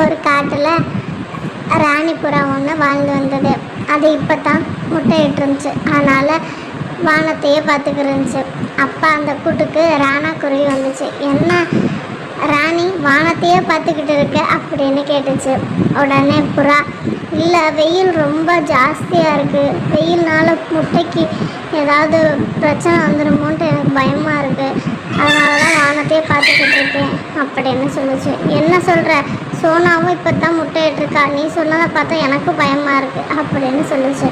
ஒரு காட்டில் ராணிப்புறா ஒன்று வாழ்ந்து வந்தது. அது இப்போ தான் முட்டையிட்டு இருந்துச்சு. அதனால் வானத்தையே பார்த்துக்கிட்டு இருந்துச்சு. அப்போ அந்த கூட்டுக்கு ராணா குருவி வந்துச்சு. என்ன ராணி வானத்தையே பார்த்துக்கிட்டு இருக்க அப்படின்னு கேட்டுச்சு. உடனே புறா இல்லை வெயில் ரொம்ப ஜாஸ்தியாக இருக்குது வெயில்னால முட்டைக்கு ஏதாவது பிரச்சனை வந்துடுமோன்ட்டு எனக்கு பயமாக இருக்குது அதனால தான் வானத்தையே பார்த்துக்கிட்டு இருக்கேன். அப்படின்னு சொல்லுச்சு? என்ன சொல்கிற சோனாவும் இப்போ தான் முட்டையிட்டுருக்கா நீ சொன்னதை பார்த்தா எனக்கும் பயமாக இருக்குது அப்படின்னு சொல்லுச்சு.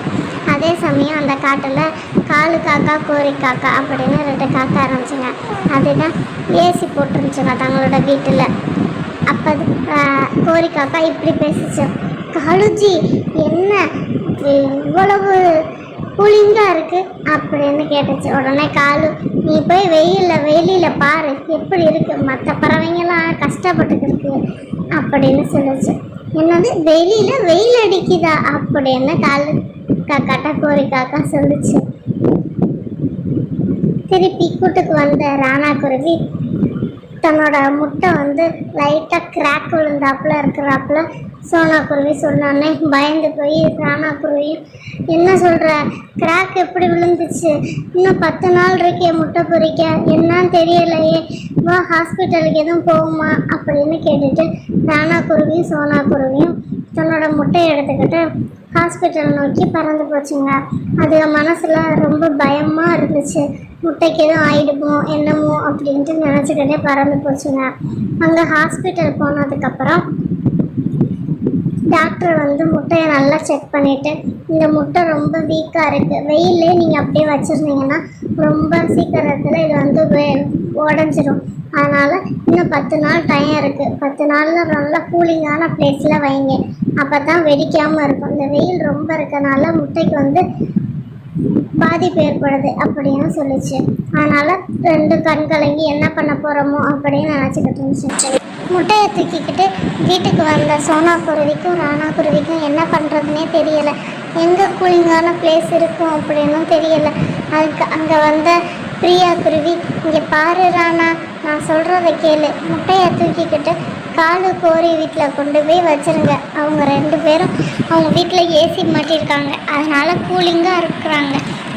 அதே சமயம் அந்த காட்டில் காலு காக்கா கோரி காக்கா அப்படின்னு ரெண்டு காக்கா இருந்துச்சுங்க. அதுதான் ஏசி போட்டுருந்துச்சுங்க தங்களோட வீட்டில். அப்போ கோரி காக்கா இப்படி பேசிச்சு. காலுஜி என்ன? இவ்வளவு கூலிங்காக இருக்கு? அப்படின்னு கேட்டுச்சு உடனே காலு. நீ போய் வெயிலில் வெளியில் பாரு. எப்படி இருக்குது மற்ற பறவைங்கெல்லாம் கஷ்டப்பட்டுட்டு இருக்கு அப்படின்னு சொல்லுச்சு. என்னது? வெளியில வெயில் அடிக்குதா? அப்படின்னு காலு காக்காட்டா கோரி காக்கா சொல்லுச்சு. திருப்பி கூட்டுக்கு வந்த ராணா குருவி தன்னோட முட்டை வந்து லைட்டாக கிராக் விழுந்தாப்புல இருக்கிறாப்புல சோனா குருவி பயந்து போய் ராணா குருவியும் என்ன சொல்கிற கிராக் எப்படி விழுந்துச்சு? இன்னும் பத்து நாள் இருக்கே முட்டை பொறிக்க. என்னன்னு தெரியலையே. வா ஹாஸ்பிட்டலுக்கு எதுவும் போகுமா அப்படின்னு கேட்டுட்டு ராணா குருவியும் சோனா குருவியும் தன்னோட முட்டையை எடுத்துக்கிட்டு ஹாஸ்பிட்டல் நோக்கி பறந்து போச்சுங்க. அது மனசில் ரொம்ப பயமாக இருந்துச்சு. முட்டைக்கு எதுவும் ஆயிடுமோ என்னமோ அப்படின்ட்டு நினச்சிக்கிட்டே பறந்து போச்சுங்க. அங்கே ஹாஸ்பிட்டல் போனதுக்கப்புறம் டாக்டர் வந்து முட்டையை நல்லா செக் பண்ணிவிட்டு இந்த முட்டை ரொம்ப வீக்காக இருக்குது வெயிலே நீங்கள் அப்படியே வச்சுருந்தீங்கன்னா ரொம்ப சீக்கிரத்தில் இது வந்து உடஞ்சிரும். அதனால் இன்னும் பத்து நாள் டைம் இருக்குது பத்து நாளில் நல்லா கூலிங்கான பிளேஸில் வைங்க. அப்போ தான் வெடிக்காமல் இருக்கும். இந்த வெயில் ரொம்ப இருக்கனால முட்டைக்கு வந்து பாதிப்பு ஏற்படுது அப்படின்னு சொல்லிச்சு. அதனால் ரெண்டு கண் கலங்கி என்ன பண்ண போகிறோமோ அப்படின்னு நினச்சிக்கிட்டு இருந்துச்சு. முட்டையை தூக்கிக்கிட்டு வீட்டுக்கு வந்த சோனா குருவிக்கும் ராணா குருவிக்கும் என்ன பண்ணுறதுனே தெரியலை. எங்கே கூலிங்கான பிளேஸ் இருக்கும் அப்படின்னும் தெரியலை. அதுக்கு அங்கே வந்த பிரியா குருவி இங்கே பாரு ராணா நான் சொல்கிறத கேளு. முட்டையை தூக்கிக்கிட்டு காலு கோரி வீட்டில் கொண்டு போய் வச்சிருங்க. அவங்க ரெண்டு பேரும் அவங்க வீட்டில் ஏசி மாட்டியிருக்காங்க அதனால் கூலிங்காக இருக்கிறாங்க.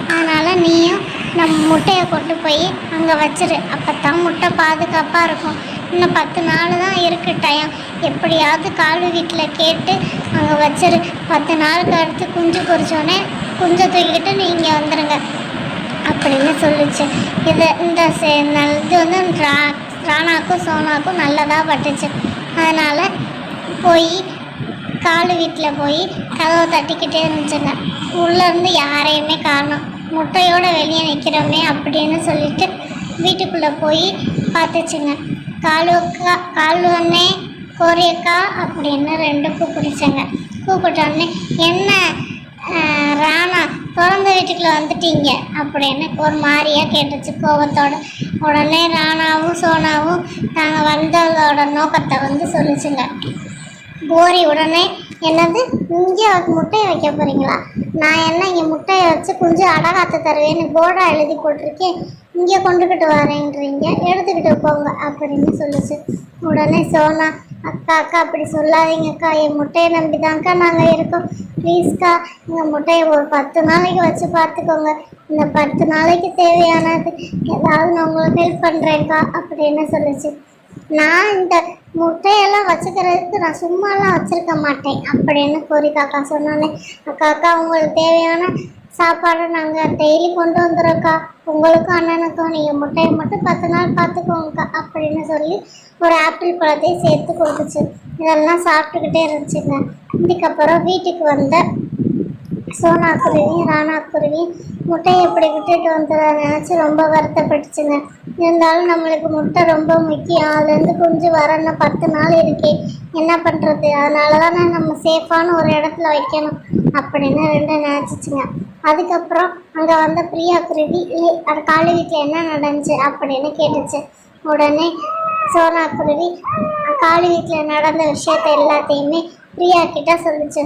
அதனால் நீயும் நம்ம முட்டையை கொண்டு போய் அங்கே வச்சிரு. அப்போ தான் முட்டை பாதுகாப்பாக இருக்கும். இன்னும் பத்து நாள் தான் இருக்கு டைம் எப்படியாவது காலு வீட்டில் கேட்டு அங்கே வச்சிரு. பத்து நாளுக்கு அடுத்து குஞ்சு பொரிச்சோடனே குஞ்சை தூக்கிட்டு நீங்கள் வந்துடுங்க அப்படின்னு சொல்லிச்சு. இது இந்த செ- இது வந்து ட்ரா ராணாக்கும் சோனாக்கும் நல்லதாக பட்டுச்சு. அதனால் போய் காலு வீட்டில் போய் கதவை தட்டிக்கிட்டே இருந்துச்சுங்க. உள்ளேருந்து யாரையுமே காணும். முட்டையோடு வெளியே நிற்கிறோமே அப்படின்னு சொல்லிட்டு வீட்டுக்குள்ளே போய் பார்த்துச்சுங்க. காலுக்கா காலு அண்ணே கோரியக்கா அப்படின்னு ரெண்டு கூப்பிடுச்சுங்க. கூப்பிட்ட உடனே என்ன ராணா பிறந்த வீட்டுக்குள்ளே வந்துட்டீங்க அப்படின்னு ஒரு மாதிரியாக கேட்டுச்சு கோபத்தோட. உடனே ராணாவும் சோனாவும் நாங்கள் வந்ததோட நோக்கத்தை வந்து சொல்லிச்சுங்க. கோரி உடனே என்னது? இங்கே முட்டையை வைக்க போகிறீங்களா நான் என்ன இங்கே முட்டையை வச்சு குஞ்சு அடகாத்து தருவேன்னு போர்டாக எழுதி போட்டிருக்கேன். இங்கே கொண்டுக்கிட்டு வரேன்றீங்க. எடுத்துக்கிட்டு போங்க அப்படின்னு சொல்லிச்சு. உடனே சோனா அக்கா அக்கா அப்படி சொல்லாதீங்கக்கா. என் முட்டையை நம்பி தான்க்கா நாங்கள் இருக்கோம். ப்ளீஸ்க்கா எங்கள் முட்டையை ஒரு பத்து நாளைக்கு வச்சு பார்த்துக்கோங்க. இந்த பத்து நாளைக்கு தேவையானது ஏதாவது நான் உங்களுக்கு ஹெல்ப் பண்ணுறேன்க்கா அப்படின்னு சொல்லிச்சு. நான் இந்த முட்டையெல்லாம் வச்சுக்கிறதுக்கு நான் சும்மாலாம் வச்சிருக்க மாட்டேன் அப்படின்னு கோரிக்கா அக்கா சொன்னானே அக்கா அக்கா உங்களுக்கு தேவையான சாப்பாடை நாங்கள் டெய்லி கொண்டு வந்துடுறோக்கா உங்களுக்கும் அண்ணனுக்கும் நீங்கள் முட்டையை மட்டும் பத்து நாள் பார்த்துக்கோங்கக்கா அப்படின்னு சொல்லி ஒரு ஆப்பிள் பழத்தையும் சேர்த்து கொடுத்துச்சு. இதெல்லாம் சாப்பிட்டுக்கிட்டே இருந்துச்சுங்க. இதுக்கப்புறம் வீட்டுக்கு வந்த சோனா குருவியும் ராணா குருவி முட்டையை இப்படி விட்டுட்டு வந்ததை நினச்சி ரொம்ப வருத்தப்பட்டுச்சுங்க. இருந்தாலும் நம்மளுக்கு முட்டை ரொம்ப முக்கியம். அதுலேருந்து குஞ்சு வர பத்து நாள் இருக்கே. என்ன பண்ணுறது அதனால தானே நம்ம சேஃபான ஒரு இடத்துல வைக்கணும். அப்படின்னு ரெண்டு நினச்சிச்சுங்க. அதுக்கப்புறம் அங்கே வந்த பிரியா குருவி அது காலி வீட்டில் என்ன நடந்துச்சு? அப்படின்னு கேட்டுச்சு. உடனே சோனா குருவி காலி வீட்டில் நடந்த விஷயத்த எல்லாத்தையுமே பிரியா கிட்ட சொல்லிச்சு.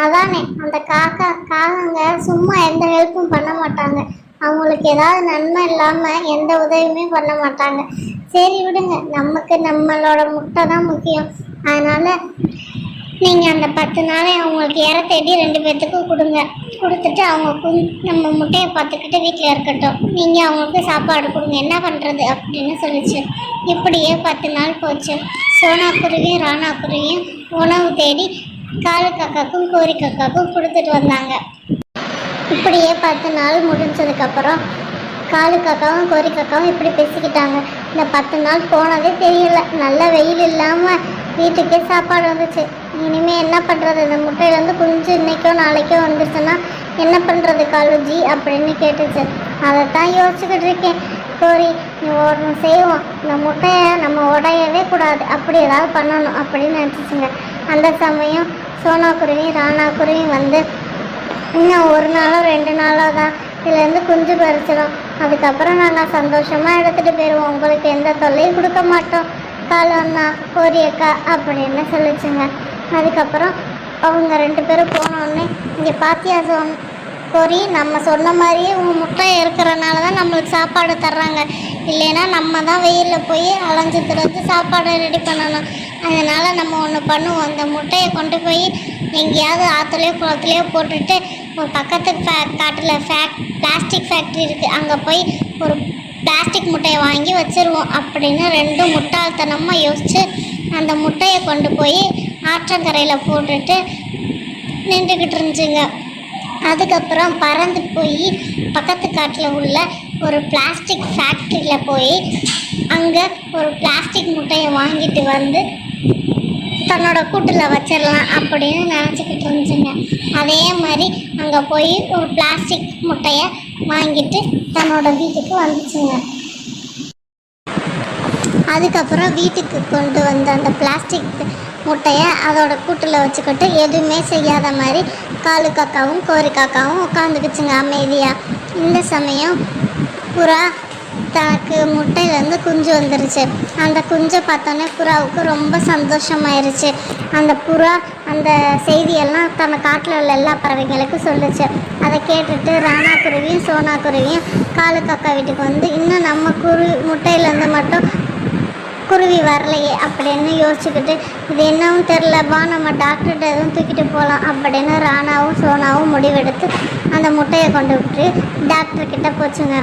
அதானே அந்த காக்கா காகங்க சும்மா எந்த ஹெல்ப்பும் பண்ண மாட்டாங்க. அவங்களுக்கு ஏதாவது நன்மை இல்லாமல் எந்த உதவியுமே பண்ண மாட்டாங்க. சரி விடுங்க நமக்கு நம்மளோட முட்டை தான் முக்கியம். அதனால் நீங்கள் அந்த பத்து நாளை அவங்களுக்கு இற தேடி ரெண்டு பேர்த்துக்கும் கொடுங்க. கொடுத்துட்டு அவங்க குஞ் நம்ம முட்டையை பார்த்துக்கிட்டு வீட்டில் இருக்கட்டும். நீங்கள் அவங்களுக்கு சாப்பாடு கொடுங்க. என்ன பண்ணுறது அப்படின்னு சொல்லிச்சு. இப்படியே பத்து நாள் போச்சு. சோனா குருவியும் ராணா குருவியும் உணவு தேடி காலு கக்காக்கும் கோரி கக்காக்கும் கொடுத்துட்டு வந்தாங்க. இப்படியே பத்து நாள் முடிஞ்சதுக்கப்புறம் காலு காக்காவும் கோரி கக்காவும் இப்படி பேசிக்கிட்டாங்க. இந்த பத்து நாள் போனதே தெரியல. நல்ல வெயில் இல்லாமல் வீட்டுக்கே சாப்பாடு வந்துச்சு. இனிமேல் என்ன பண்ணுறது இந்த முட்டையிலேருந்து குஞ்சு இன்னைக்கோ நாளைக்கோ வந்துச்சுன்னா என்ன பண்ணுறது காலுஜி அப்படின்னு கேட்டுச்சு. அதைத்தான் யோசிச்சுக்கிட்டு இருக்கேன். கோரி நீ ஒன்று செய்வோம். இந்த முட்டையை நம்ம உடையவே கூடாது. அப்படி ஏதாவது பண்ணணும் அப்படின்னு நினச்சிச்சுங்க. அந்த சமயம் சோனா குருவியும் ராணா வந்து இன்னும் ஒரு நாளோ ரெண்டு நாளோ தான். இதுலேருந்து குஞ்சு பறிச்சிடும் அதுக்கப்புறம் நாங்கள் சந்தோஷமாக எடுத்துகிட்டு போயிடுவோம் உங்களுக்கு எந்த தொல்லையும் கொடுக்க மாட்டோம். காலம்னா கோரியக்கா அப்படின்னு சொல்லிச்சுங்க. அதுக்கப்புறம் அவங்க ரெண்டு பேரும் போனோடனே இங்கே பாத்தியா சொன்? கோரி நம்ம சொன்ன மாதிரியே உங்கள் முட்டை இருக்கிறனால தான் நம்மளுக்கு சாப்பாடு தர்றாங்க. இல்லைன்னா நம்ம தான் வெயிலில் போய் அலைஞ்சு திறந்து சாப்பாடு ரெடி பண்ணணும். அதனால் நம்ம ஒன்று பண்ணுவோம். அந்த முட்டையை கொண்டு போய் எங்கேயாவது ஆற்றுலையோ குளத்துலையோ போட்டுட்டு ஒரு பக்கத்து ஃபே காட்டில் ஃபேக் பிளாஸ்டிக் ஃபேக்ட்ரி இருக்குது அங்கே போய் ஒரு பிளாஸ்டிக் முட்டையை வாங்கி வச்சுருவோம். அப்படின்னு ரெண்டும் முட்டாள்தனமாக யோசித்து அந்த முட்டையை கொண்டு போய் ஆற்றங்கரையில் போட்டுட்டு நின்றுக்கிட்டு இருந்துச்சுங்க. அதுக்கப்புறம் பறந்து போய் பக்கத்து காட்டில் உள்ள ஒரு பிளாஸ்டிக் ஃபேக்ட்ரியில் போய் அங்கே ஒரு பிளாஸ்டிக் முட்டையை வாங்கிட்டு வந்து தன்னோட கூட்டில் வச்சிடலாம் அப்படின்னு நினச்சிக்கிட்டு இருந்துச்சுங்க. அதே மாதிரி அங்கே போய் ஒரு பிளாஸ்டிக் முட்டையை வாங்கிட்டு தன்னோட வீட்டுக்கு வந்துச்சுங்க. அதுக்கப்புறம் வீட்டுக்கு கொண்டு வந்த அந்த பிளாஸ்டிக் முட்டையை அதோட கூட்டில் வச்சுக்கிட்டு எதுவுமே செய்யாத மாதிரி காலு காக்காவும் கோரி காக்காவும் உட்காந்துக்குச்சுங்க அமைதியாக இந்த சமயம் புறா தனக்கு முட்டையிலேருந்து குஞ்சு வந்துருச்சு. அந்த குஞ்சை பார்த்தோன்னே புறாவுக்கு ரொம்ப சந்தோஷமாயிருச்சு. அந்த புறா அந்த செய்தியெல்லாம் தன்னை காட்டில் உள்ள எல்லா பறவைங்களுக்கும் சொல்லுச்சு. அதை கேட்டுட்டு ராணா குருவியும் சோனா குருவியும் காலு காக்கா வீட்டுக்கு வந்து இன்னும் நம்ம குரு முட்டையிலேருந்து மட்டும் குருவி வரலையே அப்படின்னு யோசிச்சுக்கிட்டு இது என்னவும் தெரிலப்பா நம்ம டாக்டர்கிட்ட எதுவும் தூக்கிட்டு போகலாம் அப்படின்னு ராணாவும் சோனாவும் முடிவெடுத்து அந்த முட்டையை கொண்டு விட்டு டாக்டர்கிட்ட போச்சுங்க.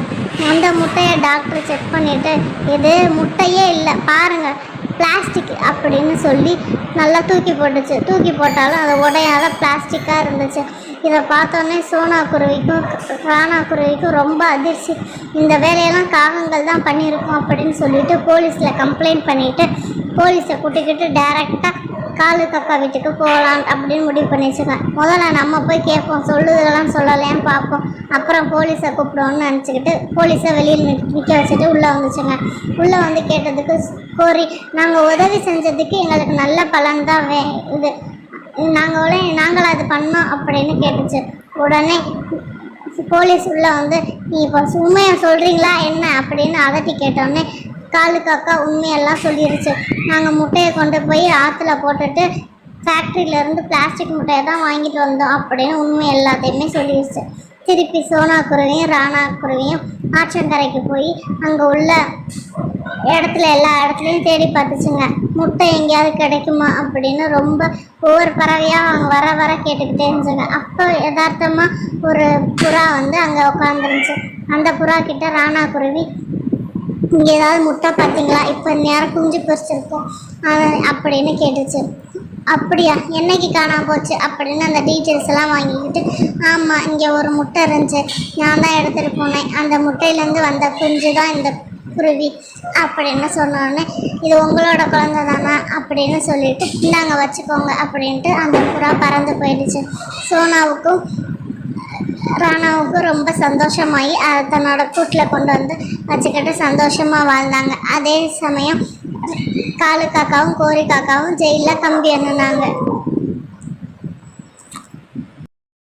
அந்த முட்டையை டாக்டர் செக் பண்ணிவிட்டு இது முட்டையே இல்லை பாருங்கள் பிளாஸ்டிக் அப்படின்னு சொல்லி நல்லா தூக்கி போட்டுச்சு. தூக்கி போட்டாலும் அது உடையாத பிளாஸ்டிக்காக இருந்துச்சு. இதை பார்த்தோன்னே சோனா குருவிக்கும் ராணா குருவிக்கும் ரொம்ப அதிர்ச்சி. இந்த வேலையெல்லாம் காகங்கள் தான் பண்ணியிருக்கோம் அப்படின்னு சொல்லிட்டு போலீஸில் கம்ப்ளைண்ட் பண்ணிவிட்டு போலீஸை கூட்டிக்கிட்டு டேரெக்டாக காலு கக்கா வீட்டுக்கு போகலாம் அப்படின்னு முடிவு பண்ணி வச்சுக்கேன் முதல்ல நம்ம போய் கேட்போம். சொல்லுதெல்லாம் சொல்லலையான்னு பார்ப்போம். அப்புறம் போலீஸை கூப்பிடுவோம்னு நினச்சிக்கிட்டு போலீஸை வெளியில் நிற்க வச்சுட்டு உள்ளே வந்துச்சுங்க. உள்ளே வந்து கேட்டதுக்கு கோரி நாங்கள் உதவி செஞ்சதுக்கு எங்களுக்கு நல்ல பலன் தான் வே இது. நாங்கள் நாங்கள் அது பண்ணோம் அப்படின்னு கேட்டுச்சு. உடனே போலீஸ் உள்ளே வந்து நீ இப்போ உண்மையை சொல்கிறீங்களா என்ன? அப்படின்னு அதட்டி கேட்டோடனே காலு காக்கா உண்மையெல்லாம் சொல்லிடுச்சு நாங்கள் முட்டையை கொண்டு போய் ஆற்றுல போட்டுட்டு ஃபேக்ட்ரியிலேருந்து பிளாஸ்டிக் முட்டையை தான் வாங்கிட்டு வந்தோம் அப்படின்னு உண்மை எல்லாத்தையுமே சொல்லிருச்சு. திருப்பி சோனா குருவியும் ராணா குருவியும் ஆற்றங்கரைக்கு போய் அங்கே உள்ள இடத்துல எல்லா இடத்துலையும் தேடி பார்த்துச்சுங்க. முட்டை எங்கேயாவது கிடைக்குமா அப்படின்னு ரொம்ப ஒவ்வொரு பறவையாக அவங்க வர வர கேட்டுக்கிட்டே இருந்துச்சுங்க. அப்போ யதார்த்தமாக ஒரு புறா வந்து அங்கே உட்காந்துருந்துச்சு அந்த புறா கிட்ட ராணா குருவி இங்கே ஏதாவது முட்டை பார்த்தீங்களா? இப்போ நேரம் குஞ்சு பொறிச்சிருக்கோம் அப்படின்னு கேட்டுச்சு. அப்படியா? என்னைக்கு காணாம போச்சு? அப்படின்னு அந்த டீட்டெயில்ஸ் எல்லாம் வாங்கிக்கிட்டு ஆமாம் இங்கே ஒரு முட்டை இருந்துச்சு. நான் தான் எடுத்துகிட்டு போனேன். அந்த முட்டையிலேருந்து வந்த குஞ்சு தான் இந்த குருவி அப்படின்னு சொன்னோடனே இது உங்களோட குழந்தை தானே? அப்படின்னு சொல்லிட்டு இந்தாங்க வச்சுக்கோங்க அப்படின்ட்டு அந்த புறா பறந்து போயிடுச்சு. சோனாவுக்கும் ராணாவுக்கு ரொம்ப சந்தோஷமாகி அதை தன்னோட கூட்டில் கொண்டு வந்து வச்சுக்கிட்டு சந்தோஷமாக வாழ்ந்தாங்க. அதே சமயம் காலு காக்காவும் கோரி காக்காவும் ஜெயிலில் கம்பி எண்ணுனாங்க